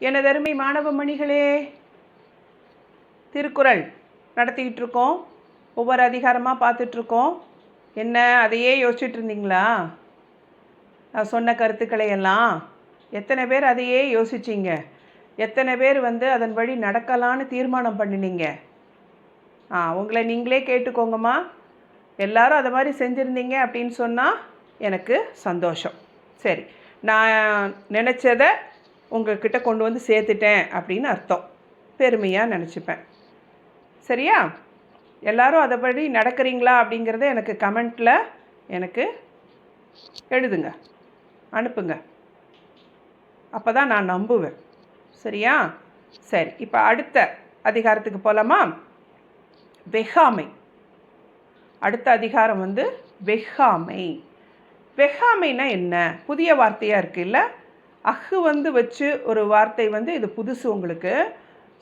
எனதருமை மாணவ மணிகளே திருக்குறள் நடத்திக்கிட்டு இருக்கோம் ஒவ்வொரு அதிகாரமாக பார்த்துட்ருக்கோம் என்ன அதையே யோசிச்சுட்டு இருந்தீங்களா நான் சொன்ன கருத்துக்களை எல்லாம் எத்தனை பேர் அதையே யோசிச்சிங்க? எத்தனை பேர் வந்து அதன் வழி நடக்கலான்னு தீர்மானம் பண்ணினீங்க? ஆ உங்களை நீங்களே கேட்டுக்கோங்கம்மா. எல்லாரும் அதை மாதிரி செஞ்சுருந்தீங்க அப்படின்னு சொன்னால் எனக்கு சந்தோஷம். சரி நான் நினச்சதை உங்ககிட்ட கொண்டு வந்து சேர்த்துட்டேன் அப்படின்னு அர்த்தம். பெருமையாக நினச்சிப்பேன். சரியா? எல்லாரும் அதைப்படி நடக்கிறீங்களா அப்படிங்கிறத எனக்கு கமெண்ட்டில் எனக்கு எழுதுங்க. அனுப்புங்க. அப்போ தான் நான் நம்புவேன். சரியா? சரி இப்போ அடுத்த அதிகாரத்துக்கு போகலாமா வெகாமை. அடுத்த அதிகாரம் வந்து வெகாமை. வெகாமைனா என்ன? புதிய வார்த்தையாக இருக்குல்ல? அஹு வந்து வச்சு ஒரு வார்த்தை வந்து இது புதுசு உங்களுக்கு.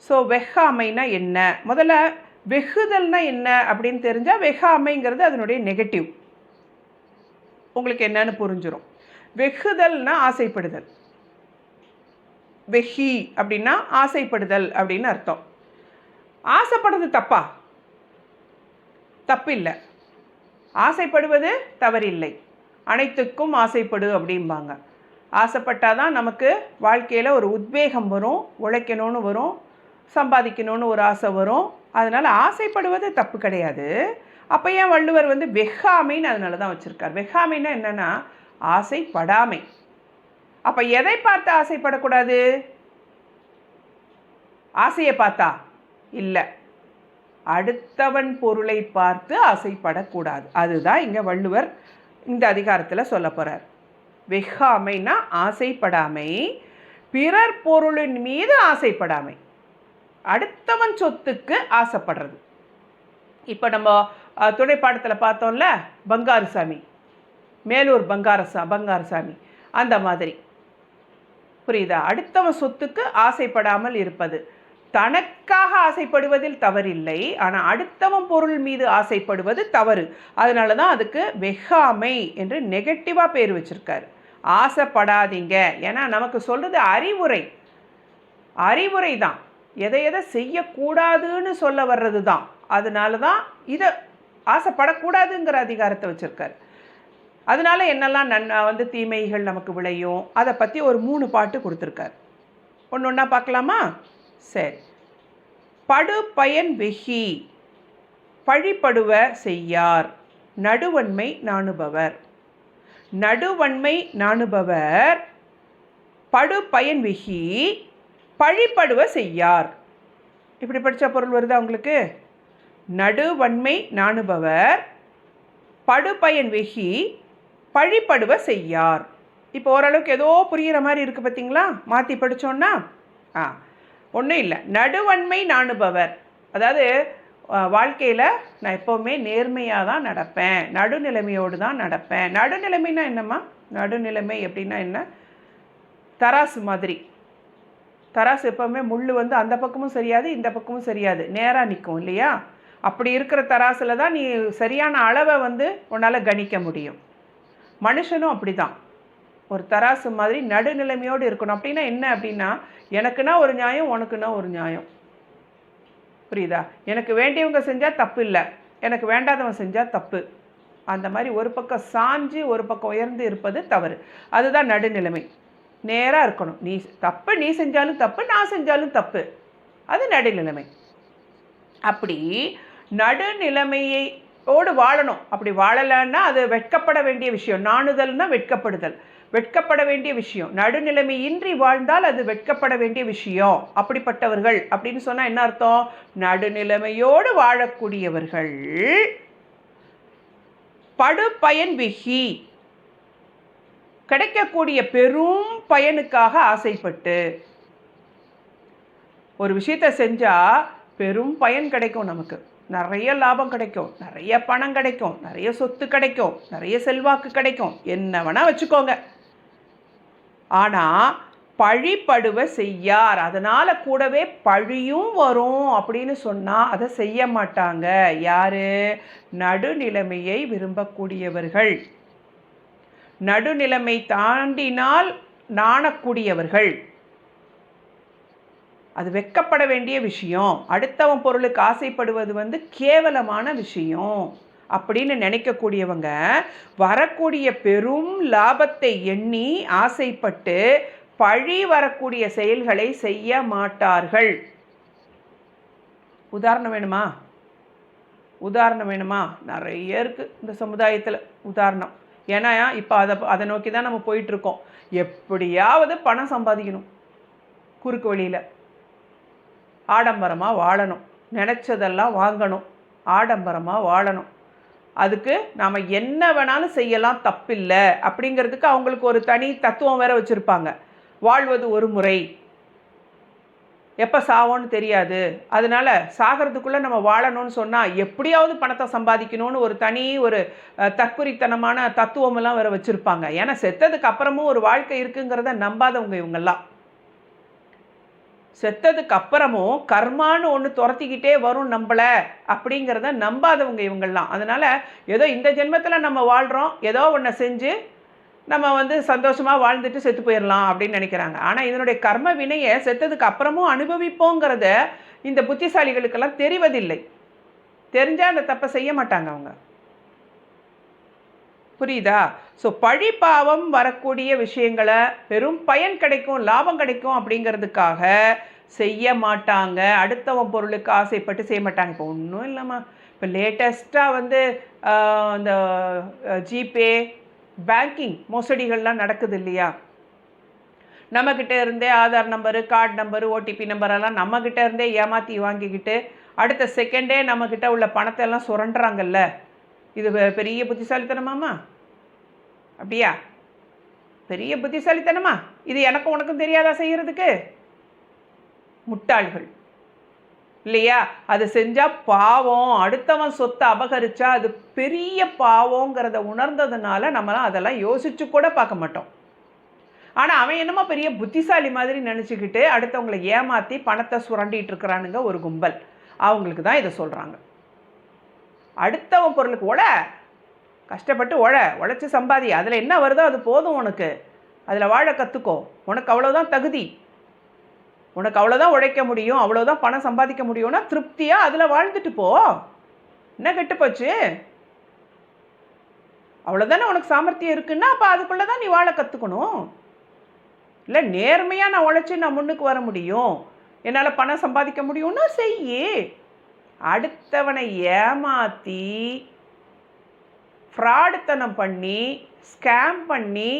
ஸோ வெஹாமைனா என்ன? முதல்ல வெகுதல்னா என்ன அப்படின்னு தெரிஞ்சால் வெஹாமைங்கிறது அதனுடைய நெகட்டிவ் உங்களுக்கு என்னன்னு புரிஞ்சிடும் வெகுதல்னா ஆசைப்படுதல். வெஹி அப்படின்னா ஆசைப்படுதல் அப்படின்னு அர்த்தம். ஆசைப்படுறது தப்பா? தப்பில்லை. ஆசைப்படுவது தவறில்லை. அனைத்துக்கும் ஆசைப்படு அப்படிம்பாங்க. ஆசைப்பட்டால் தான் நமக்கு வாழ்க்கையில் ஒரு உத்வேகம் வரும் உழைக்கணும்னு வரும் சம்பாதிக்கணும்னு ஒரு ஆசை வரும். அதனால் ஆசைப்படுவது தப்பு கிடையாது. அப்போ ஏன் வள்ளுவர் வந்து வெகாமைன்னு அதனால தான் வச்சுருக்கார். வெகாமைன்னா என்னென்னா ஆசைப்படாமை. அப்போ எதை பார்த்து ஆசைப்படக்கூடாது? ஆசையை பார்த்தா? இல்லை. அடுத்தவன் பொருளை பார்த்து ஆசைப்படக்கூடாது. அதுதான் இங்கே வள்ளுவர் இந்த அதிகாரத்தில் சொல்ல போகிறார் வெகாமைனா ஆசைப்படாமை பிறர் பொருளின் மீது ஆசைப்படாமை. அடுத்தவன் சொத்துக்கு ஆசைப்படுறது. இப்போ நம்ம துணை துணைப்பாடத்தில் பார்த்தோம்ல பங்காருசாமி. மேலூர் பங்காரசா பங்காரசாமி. அந்த மாதிரி. புரியுதா? அடுத்தவன் சொத்துக்கு ஆசைப்படாமல் இருப்பது. தனக்காக ஆசைப்படுவதில் தவறில்லை ஆனால் அடுத்தவன் பொருள் மீது ஆசைப்படுவது தவறு. அதனால தான் அதுக்கு வெகாமை என்று நெகட்டிவாக பேர் வச்சிருக்காரு. ஆசைப்படாதீங்க. ஏன்னா நமக்கு சொல்கிறது அறிவுரை. அறிவுரை தான். எதை எதை செய்யக்கூடாதுன்னு சொல்ல வர்றது தான். அதனால தான் இதை ஆசைப்படக்கூடாதுங்கிற அதிகாரத்தை வச்சுருக்காரு. அதனால என்னெல்லாம் நன் வந்து தீமைகள் நமக்கு விளையும் அதை பற்றி ஒரு மூணு பாட்டு கொடுத்துருக்காரு. ஒன்று ஒன்றா பார்க்கலாமா? சரி. படு பயன் வெகி பழிப்படுவ செய்யார் நடுவன்மை நாணுபவர். நடுவன்மை நாணுபவர். படுபயன் விகி பழிப்படுவ செய்யார். இப்படி படித்த பொருள் வருதா உங்களுக்கு? நடுவன்மை நாணுபவர். படுபயன் வெகி பழிப்படுவ செய்யார். இப்போ ஓரளவுக்கு ஏதோ புரிகிற மாதிரி இருக்குது பார்த்தீங்களா மாற்றி படித்தோன்னா ஆ ஒன்றும் இல்லை. நடுவன்மை நாணுபவர். அதாவது வாழ்க்கையில் நான் எப்போவுமே நேர்மையாக தான் நடப்பேன். நடுநிலைமையோடு தான் நடப்பேன். நடுநிலைமைனா என்னம்மா? நடுநிலைமை எப்படின்னா என்ன? தராசு மாதிரி. தராசு எப்போவுமே முள் வந்து அந்த பக்கமும் சரியாது இந்த பக்கமும் சரியாது. நேராக நிற்கும் இல்லையா? அப்படி இருக்கிற தராசில் தான் நீ சரியான அளவை வந்து உன்னால் கணிக்க முடியும். மனுஷனும் அப்படி தான் ஒரு தராசு மாதிரி நடுநிலைமையோடு இருக்கணும். அப்படின்னா என்ன அப்படின்னா எனக்குன்னா ஒரு நியாயம் உனக்குன்னா ஒரு நியாயம். புரியுதா? எனக்கு வேண்டியவங்க செஞ்சால் தப்பு இல்லை. எனக்கு வேண்டாதவன் செஞ்சால் தப்பு. அந்த மாதிரி ஒரு பக்கம் சாஞ்சு ஒரு பக்கம் உயர்ந்து இருப்பது தவறு. அதுதான் நடுநிலைமை. நேராக இருக்கணும். நீ தப்பு நீ செஞ்சாலும் தப்பு நான் செஞ்சாலும் தப்பு. அது நடுநிலைமை. அப்படி நடுநிலைமையை ஓடு வாழணும். அப்படி வாழலைன்னா அது வெட்கப்பட வேண்டிய விஷயம். நாணுதல்னா வெட்கப்படுதல். வெட்கப்பட வேண்டிய விஷயம். நடுநிலைமை இன்றி வாழ்ந்தால் அது வெட்கப்பட வேண்டிய விஷயம். அப்படிப்பட்டவர்கள் அப்படின்னு சொன்னால் என்ன அர்த்தம்? நடுநிலைமையோடு வாழக்கூடியவர்கள். படுபயன் விகி. கிடைக்கக்கூடிய பெரும் பயனுக்காக ஆசைப்பட்டு. ஒரு விஷயத்தை செஞ்சால் பெரும் பயன் கிடைக்கும் நமக்கு. நிறைய லாபம் கிடைக்கும். நிறைய பணம் கிடைக்கும். நிறைய சொத்து கிடைக்கும். நிறைய செல்வாக்கு கிடைக்கும். என்ன வேணால் வச்சுக்கோங்க. ஆனால் பழிப்படுவ செய்யார். அதனால் கூடவே பழியும் வரும் அப்படின்னு சொன்னால் அதை செய்ய மாட்டாங்க. யார்? நடுநிலைமையை விரும்பக்கூடியவர்கள். நடுநிலைமை தாண்டினால் நாணக்கூடியவர்கள். அது வெக்கப்பட வேண்டிய விஷயம். அடுத்தவன் பொருளுக்கு ஆசைப்படுவது வந்து கேவலமான விஷயம். அப்படின்னு நினைக்கக்கூடியவங்க வரக்கூடிய பெரும் லாபத்தை எண்ணி ஆசைப்பட்டு பழி வரக்கூடிய செயல்களை செய்ய மாட்டார்கள். உதாரணம் வேணுமா? உதாரணம் வேணுமா? நிறைய இருக்குது இந்த சமுதாயத்தில் உதாரணம். ஏன்னா இப்போ அதை அதை நோக்கி தான் நம்ம போயிட்டுருக்கோம். எப்படியாவது பணம் சம்பாதிக்கணும். குறுக்கு வழியில். ஆடம்பரமாக வாழணும். நினச்சதெல்லாம் வாங்கணும். ஆடம்பரமாக வாழணும். அதுக்கு நாம் என்ன வேணாலும் செய்யலாம் தப்பில்லை. அப்படிங்கிறதுக்கு அவங்களுக்கு ஒரு தனி தத்துவம் வேற வச்சுருப்பாங்க. வாழ்வது ஒரு முறை. எப்போ சாவோன்னு தெரியாது. அதனால சாகிறதுக்குள்ளே நம்ம வாழணும்னு சொன்னால் எப்படியாவது பணத்தை சம்பாதிக்கணும்னு ஒரு தனி ஒரு தற்குறித்தனமான தத்துவமெல்லாம் வேறு வச்சுருப்பாங்க. ஏன்னா செத்ததுக்கு அப்புறமும் ஒரு வாழ்க்கை இருக்குங்கிறத நம்பாதவங்க இவங்கெல்லாம். செத்ததுக்கு அப்புறமும் கர்மான்னு ஒன்று துரத்திக்கிட்டே வரும் நம்மளை அப்படிங்கிறத நம்பாதவங்க இவங்கெல்லாம் அதனால் ஏதோ இந்த ஜென்மத்தில் நம்ம வாழ்கிறோம் ஏதோ ஒன்றை செஞ்சு நம்ம வந்து சந்தோஷமாக வாழ்ந்துட்டு செத்து போயிடலாம் அப்படின்னு நினைக்கிறாங்க. ஆனால் இதனுடைய கர்ம வினையை செத்ததுக்கு அப்புறமும் அனுபவிப்போங்கிறத இந்த புத்திசாலிகளுக்கெல்லாம் தெரிவதில்லை. தெரிஞ்சால் அந்த தப்பை செய்ய மாட்டாங்க அவங்க. புரியுதா? ஸோ பழி பாவம் வரக்கூடிய விஷயங்களை பெரும் பயன் கிடைக்கும் லாபம் கிடைக்கும் அப்படிங்கிறதுக்காக செய்ய மாட்டாங்க. அடுத்தவன் பொருளுக்கு ஆசைப்பட்டு செய்ய மாட்டாங்க. இப்போ ஒன்றும் இல்லைம்மா. இப்போ லேட்டஸ்ட்டாக வந்து இந்த ஜிபே பேங்கிங் மோசடிகள்லாம் நடக்குது இல்லையா? நம்மக்கிட்ட இருந்தே Aadhaar number card number OTP நம்பரெல்லாம் நம்மக்கிட்ட இருந்தே ஏமாற்றி வாங்கிக்கிட்டு அடுத்த செகண்டே நம்மக்கிட்ட உள்ள பணத்தை எல்லாம் சுரண்டுறாங்கல்ல? இது பெரிய புத்திசாலித்தனமாம்மா? அப்படியா? பெரிய புத்திசாலித்தனமா? இது எனக்கும் உனக்கும் தெரியாதா செய்கிறதுக்கு முட்டாள்கள். இல்லையா? அது செஞ்சால் பாவம். அடுத்தவன் சொத்தை அபகரித்தா அது பெரிய பாவங்கிறத உணர்ந்ததுனால நம்மளாம் அதெல்லாம் யோசிச்சு கூட பார்க்க மாட்டோம். ஆனால் அவன் என்னமோ பெரிய புத்திசாலி மாதிரி நினச்சிக்கிட்டு அடுத்தவங்களை ஏமாற்றி பணத்தை சுரண்டிகிட்டு இருக்கிறானுங்க ஒரு கும்பல். அவங்களுக்கு தான் இதை சொல்கிறாங்க அடுத்தவன் பொருளுக்கு ஒழ. கஷ்டப்பட்டு ஒழ. உழைச்சி சம்பாதி. அதில் என்ன வருதோ அது போதும் உனக்கு. அதில் வாழ கற்றுக்கோ உனக்கு அவ்வளோதான் தகுதி. உனக்கு அவ்வளோதான் உழைக்க முடியும். அவ்வளோதான் பணம் சம்பாதிக்க முடியும்னா திருப்தியாக அதில் வாழ்ந்துட்டு போ. என்ன கெட்டு போச்சு? அவ்வளோதானே உனக்கு சாமர்த்தியம் இருக்குன்னா அப்போ அதுக்குள்ளே தான் நீ வாழ கற்றுக்கணும் இல்லை நேர்மையாக நான் உழைச்சி நான் முன்னுக்கு வர முடியும். என்னால் பணம் சம்பாதிக்க முடியும்னா செய்யி. அடுத்தவனை ஏமாற்றி ஃப்ராடுத்தனம் பண்ணி ஸ்கேம் பண்ணி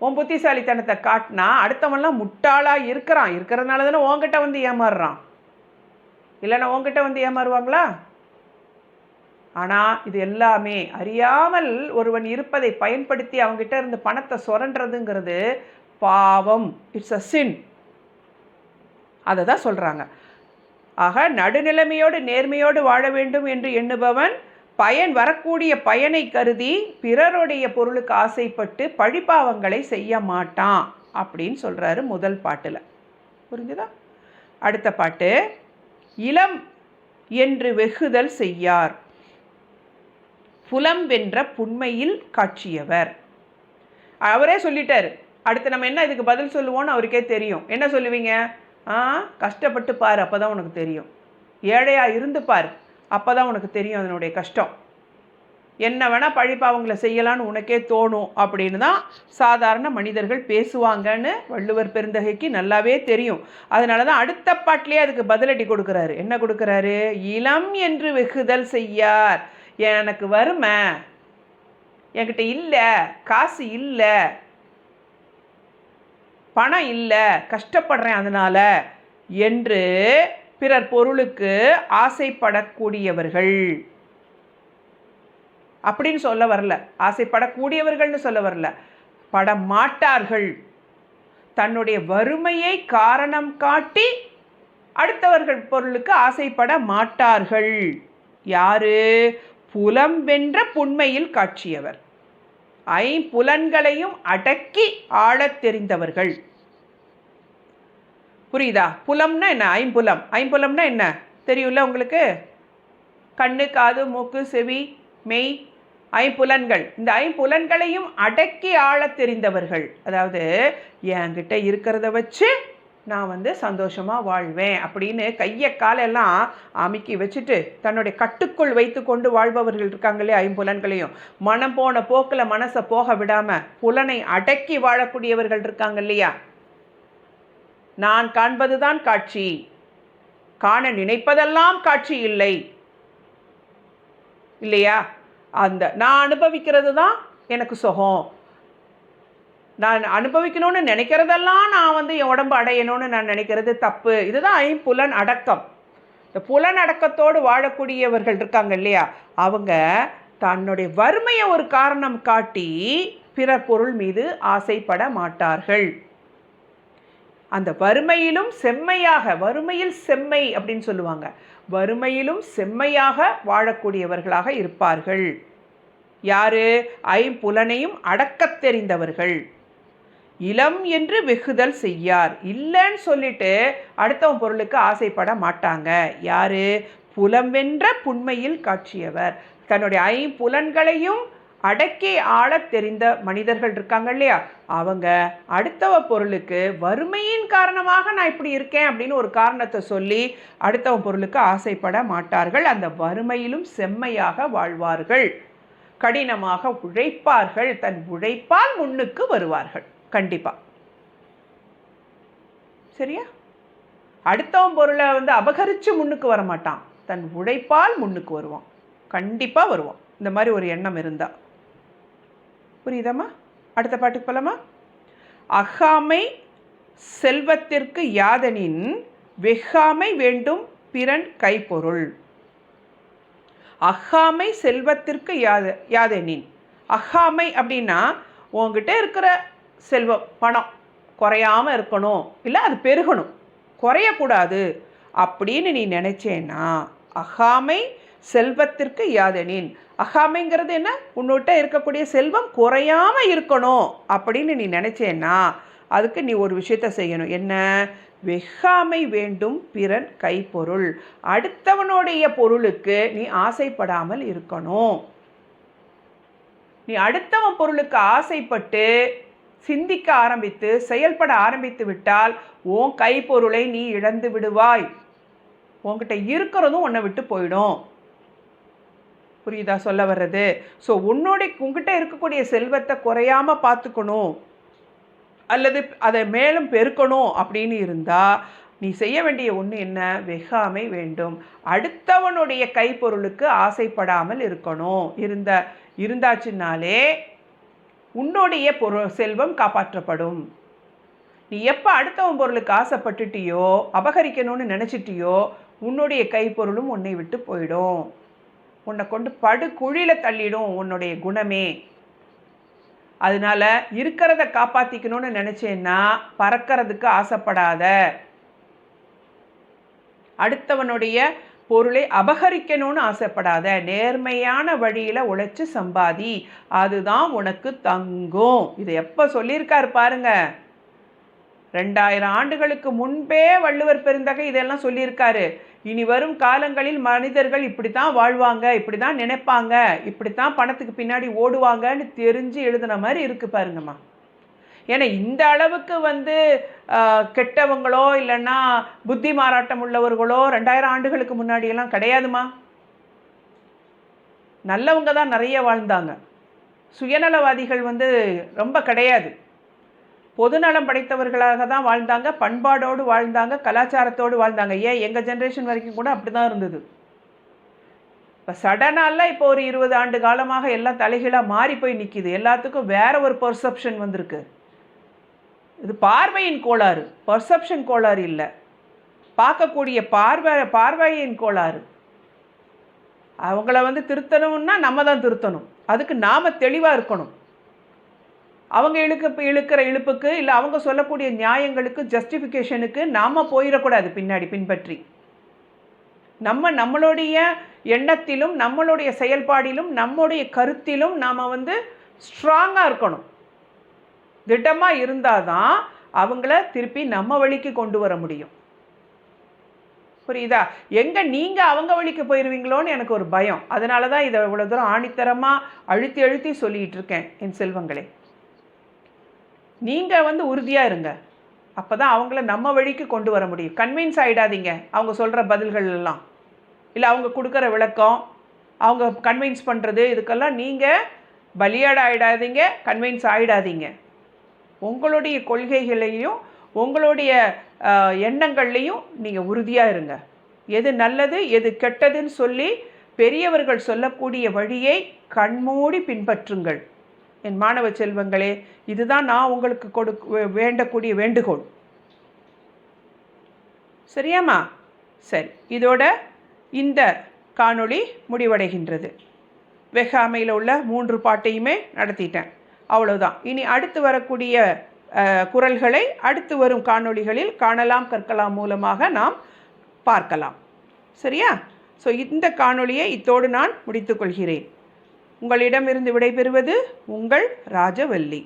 உன் புத்திசாலித்தனத்தை காட்டினா அடுத்தவன்லாம் முட்டாளாக இருக்கிறான். இருக்கிறதுனால தானே உங்ககிட்ட வந்து ஏமாறுறான். இல்லைன்னா உன்கிட்ட வந்து ஏமாறுவாங்களா? ஆனால் இது எல்லாமே அறியாமல் ஒருவன் இருப்பதை பயன்படுத்தி அவங்ககிட்ட இருந்து பணத்தை சுரண்டுறதுங்கிறது பாவம். இட்ஸ் அ சின் அதை தான் சொல்கிறாங்க ஆக நடுநிலைமையோடு நேர்மையோடு வாழ வேண்டும் என்று எண்ணுபவன் பயன் வரக்கூடிய பயனை கருதி பிறருடைய பொருளுக்கு ஆசைப்பட்டு பழிபாவங்களை செய்ய மாட்டான் அப்படின்னு சொல்கிறாரு முதல் பாட்டில். புரிஞ்சுதா? அடுத்த பாட்டு இளம் என்று வெகுதல் செய்யார் புலம் வென்ற புண்மையில் காட்சியவர். அவரே சொல்லிட்டார். அடுத்து நம்ம என்ன இதுக்கு பதில் சொல்லுவோம்னு அவருக்கே தெரியும். என்ன சொல்லுவீங்க? ஆ கஷ்டப்பட்டு பார் அப்போ தான் உனக்கு தெரியும். ஏழையாக இருந்து பார் அப்போ தான் உனக்கு தெரியும் அதனுடைய கஷ்டம். என்ன வேணால் பழிப்பாவங்களை செய்யலான்னு உனக்கே தோணும் அப்படின்னு தான் சாதாரண மனிதர்கள் பேசுவாங்கன்னு வள்ளுவர் பெருந்தகைக்கு நல்லாவே தெரியும். அதனால தான் அடுத்த பாட்டிலே அதுக்கு பதிலடி கொடுக்குறாரு. என்ன கொடுக்குறாரு? இளம் என்று வெகுதல் செய்யார். எனக்கு வறுமை. என்கிட்ட இல்லை காசு இல்லை. பணம் இல்லை கஷ்டப்படுறேன் அதனால் என்று பிறர் பொருளுக்கு ஆசைப்படக்கூடியவர்கள். அப்படின்னு சொல்ல வரல. ஆசைப்படக்கூடியவர்கள்னு சொல்ல வரல. பட மாட்டார்கள் தன்னுடைய வறுமையை காரணம் காட்டி அடுத்தவர்கள் பொருளுக்கு ஆசைப்பட மாட்டார்கள். யாரு? புலம் வென்ற புண்மையில் காட்சியவர். ஐம்புலன்களையும் அடக்கி ஆளத் தெரிந்தவர்கள். புரியுதா? புலம்னா என்ன? ஐம்புலம். ஐம்புலம்னா என்ன? தெரியும்ல உங்களுக்கு? கண்ணு காது மூக்கு செவி மெய் ஐம்புலன்கள். இந்த ஐம்புலன்களையும் அடக்கி ஆளத் தெரிந்தவர்கள். அதாவது என்கிட்ட இருக்கிறத வச்சு நான் வந்து சந்தோஷமாக வாழ்வேன் அப்படின்னு கையை காலெல்லாம் அமுக்கி வச்சுட்டு தன்னுடைய கட்டுக்குள் வைத்து கொண்டு வாழ்பவர்கள் இருக்காங்க இல்லையா ஐம்புலன்களையும். மனம் போன போக்கில் மனசை போக விடாமல் புலனை அடக்கி வாழக்கூடியவர்கள் இருக்காங்க இல்லையா? நான் காண்பதுதான் காட்சி. காண நினைப்பதெல்லாம் காட்சி இல்லை. இல்லையா? அந்த நான் அனுபவிக்கிறது தான் எனக்கு சுகம். நான் அனுபவிக்கணும்னு நினைக்கிறதெல்லாம் நான் வந்து என் உடம்பு அடையணும்னு நான் நினைக்கிறது தப்பு. இதுதான் ஐம்புலன் அடக்கம். இந்த புலன் அடக்கத்தோடு வாழக்கூடியவர்கள் இருக்காங்க இல்லையா? அவங்க தன்னுடைய வறுமையை ஒரு காரணம் காட்டி பிறர் பொருள் மீது ஆசைப்பட மாட்டார்கள். அந்த வறுமையிலும் செம்மையாக வறுமையில் செம்மை அப்படின்னு சொல்லுவாங்க. வறுமையிலும் செம்மையாக வாழக்கூடியவர்களாக இருப்பார்கள். யாரு? ஐம்புலனையும் அடக்கத் தெரிந்தவர்கள். இளம் என்று வெகுதல் செய்யார். இல்லைன்னு சொல்லிட்டு அடுத்தவன் பொருளுக்கு ஆசைப்பட மாட்டாங்க. யாரு? புலம் வென்ற புண்மையில் காட்சியவர். தன்னுடைய ஐம்புலன்களையும் அடக்கி ஆளத் தெரிந்த மனிதர்கள் இருக்காங்க இல்லையா? அவங்க அடுத்தவ பொருளுக்கு வறுமையின் காரணமாக நான் இப்படி இருக்கேன் அப்படின்னு ஒரு காரணத்தை சொல்லி அடுத்தவன் பொருளுக்கு ஆசைப்பட மாட்டார்கள். அந்த வறுமையிலும் செம்மையாக வாழ்வார்கள். கடினமாக உழைப்பார்கள். தன் உழைப்பால் முன்னுக்கு வருவார்கள். கண்டிப்பா. சரியா? அடுத்தவன் பொருளை வந்து அபகரித்து முன்னுக்கு வர மாட்டான் தன் உழைப்பால் முன்னுக்கு வருவான். கண்டிப்பாக வருவான். இந்த மாதிரி ஒரு எண்ணம் இருந்தால் புரியுதாம்மா? அடுத்த பாட்டுக்கு போலாமா? அகாமை செல்வத்திற்கு யாதனின் வெகாமை வேண்டும் பிறன் கைப்பொருள். அகாமை செல்வத்திற்கு யாது யாதெனின். அகாமை அப்படின்னா உங்ககிட்ட இருக்கிற செல்வம் பணம். குறையாம இருக்கணும். இல்லை அது பெருகணும். குறையக்கூடாது. அப்படின்னு நீ நினச்சேன்னா அகாமை செல்வத்திற்கு யாதெனின். அகாமைங்கிறது என்ன? உன்னோட்ட இருக்கக்கூடிய செல்வம் குறையாம இருக்கணும் அப்படின்னு நீ நினச்சேன்னா அதுக்கு நீ ஒரு விஷயத்த செய்யணும். என்ன? வெகாமை வேண்டும் பிறன் கைப்பொருள். அடுத்தவனுடைய பொருளுக்கு நீ ஆசைப்படாமல் இருக்கணும். நீ அடுத்தவன் பொருளுக்கு ஆசைப்பட்டு சிந்திக்க ஆரம்பித்து செயல்பட ஆரம்பித்து விட்டால் உன் கைப்பொருளை நீ இழந்து விடுவாய். உன்கிட்ட இருக்கிறதும் உன்னை விட்டு போயிடும். புரியுதா சொல்ல வர்றது? ஸோ உன்னோட உங்ககிட்ட இருக்கக்கூடிய செல்வத்தை குறையாமல் பார்த்துக்கணும். அல்லது அதை மேலும் பெருக்கணும் அப்படின்னு இருந்தால் நீ செய்ய வேண்டிய ஒன்று என்ன? வெகாமை வேண்டும். அடுத்தவனுடைய கைப்பொருளுக்கு ஆசைப்படாமல் இருக்கணும். இருந்த இருந்தாச்சுன்னாலே உன்னுடைய பொருள் செல்வம் காப்பாற்றப்படும். நீ எப்போ அடுத்தவன் பொருளுக்கு ஆசைப்பட்டுட்டியோ அபகரிக்கணும்னு நினச்சிட்டியோ உன்னுடைய கைப்பொருளும் உன்னை விட்டு போயிடும். உன்னை கொண்டு படு குழியில் தள்ளிடும் உன்னுடைய குணமே. அதனால இருக்கிறத காப்பாற்றிக்கணும்னு நினச்சேன்னா பறக்கிறதுக்கு ஆசைப்படாத. அடுத்தவனுடைய பொருளை அபகரிக்கணும்னு ஆசைப்படாத. நேர்மையான வழியில் உழைச்சி சம்பாதி. அதுதான் உனக்கு தங்கும். இதை எப்போ சொல்லியிருக்காரு பாருங்க. ரெண்டாயிரம் ஆண்டுகளுக்கு முன்பே வள்ளுவர் பெருந்தகை இதெல்லாம் சொல்லியிருக்காரு. இனி வரும் காலங்களில் மனிதர்கள் இப்படி தான் வாழ்வாங்க இப்படி தான் நினைப்பாங்க இப்படி தான் பணத்துக்கு பின்னாடி ஓடுவாங்கன்னு தெரிஞ்சு எழுதுன மாதிரி இருக்குது பாருங்கம்மா. ஏன்னா இந்த அளவுக்கு வந்து கெட்டவங்களோ இல்லைன்னா புத்தி மாறாட்டம் உள்ளவர்களோ ரெண்டாயிரம் ஆண்டுகளுக்கு முன்னாடியெல்லாம் கிடையாதுமா நல்லவங்க தான் நிறைய வாழ்ந்தாங்க. சுயநலவாதிகள் வந்து ரொம்ப கிடையாது. பொதுநலம் படைத்தவர்களாக தான் வாழ்ந்தாங்க பண்பாடோடு வாழ்ந்தாங்க கலாச்சாரத்தோடு வாழ்ந்தாங்க. ஏன்? எங்கள் ஜென்ரேஷன் வரைக்கும் கூட அப்படி தான் இருந்தது. இப்போ சடனாலாம் இப்போ ஒரு இருபது ஆண்டு காலமாக எல்லாம் தலைகீழாக மாறி போய் நிற்கிது எல்லாத்துக்கும் வேற ஒரு பர்செப்ஷன் வந்திருக்கு. இது பார்வையின் கோளாறு. பர்செப்ஷன் கோளாறு இல்லை. பார்க்கக்கூடிய பார்வை பார்வையின் கோளாறு. அவங்கள வந்து திருத்தணும்னா நம்ம தான் திருத்தணும். அதுக்கு நாம் தெளிவாக இருக்கணும். அவங்க இழுக்க இழுக்கிற இழுப்புக்கு இல்லை அவங்க சொல்லக்கூடிய நியாயங்களுக்கு ஜஸ்டிஃபிகேஷனுக்கு நாம் போயிடக்கூடாது பின்னாடி பின்பற்றி. நம்ம நம்மளுடைய எண்ணத்திலும் நம்மளுடைய செயல்பாடிலும் நம்முடைய கருத்திலும் நாம் வந்து ஸ்ட்ராங்காக இருக்கணும். திட்டமாக இருந்தால் தான் அவங்கள திருப்பி நம்ம வழிக்கு கொண்டு வர முடியும். புரியுதா? எங்கே நீங்கள் அவங்க வழிக்கு போயிடுவீங்களோன்னு எனக்கு ஒரு பயம். அதனால தான் இதை இவ்வளோ தூரம் ஆணித்தரமாக அழுத்தி அழுத்தி சொல்லிகிட்டு இருக்கேன் என் செல்வங்களே. நீங்கள் வந்து உறுதியாக இருங்க. அப்போ தான் அவங்கள நம்ம வழிக்கு கொண்டு வர முடியும். கன்வின்ஸ் ஆகிடாதீங்க அவங்க சொல்கிற பதில்கள் எல்லாம். இல்லை அவங்க கொடுக்குற விளக்கம் அவங்க கன்வின்ஸ் பண்ணுறது இதுக்கெல்லாம் நீங்கள் பலியாட ஆகிடாதீங்க கன்வின்ஸ் ஆகிடாதீங்க உங்களுடைய கொள்கைகளையும் உங்களுடைய எண்ணங்கள்லையும் நீங்கள் உறுதியாக இருங்க. எது நல்லது எது கெட்டதுன்னு சொல்லி பெரியவர்கள் சொல்லக்கூடிய வழியை கண்மூடி பின்பற்றுங்கள். என் மாணவ செல்வங்களே இதுதான் நான் உங்களுக்கு கொடு வேண்டக்கூடிய வேண்டுகோள். சரியாம்மா? சரி இதோட இந்த காணொளி முடிவடைகின்றது. வெகாமையில் உள்ள மூன்று பாட்டையுமே நடத்திட்டேன். அவ்வளோதான் இனி அடுத்து வரக்கூடிய குரல்களை அடுத்து வரும் காணொளிகளில் காணலாம் கற்கலாம் மூலமாக நாம் பார்க்கலாம். சரியா? ஸோ இந்த காணொளியை இத்தோடு நான் முடித்துக்கொள்கிறேன் உங்களிடமிருந்து விடைபெறுவது உங்கள் ராஜவல்லி.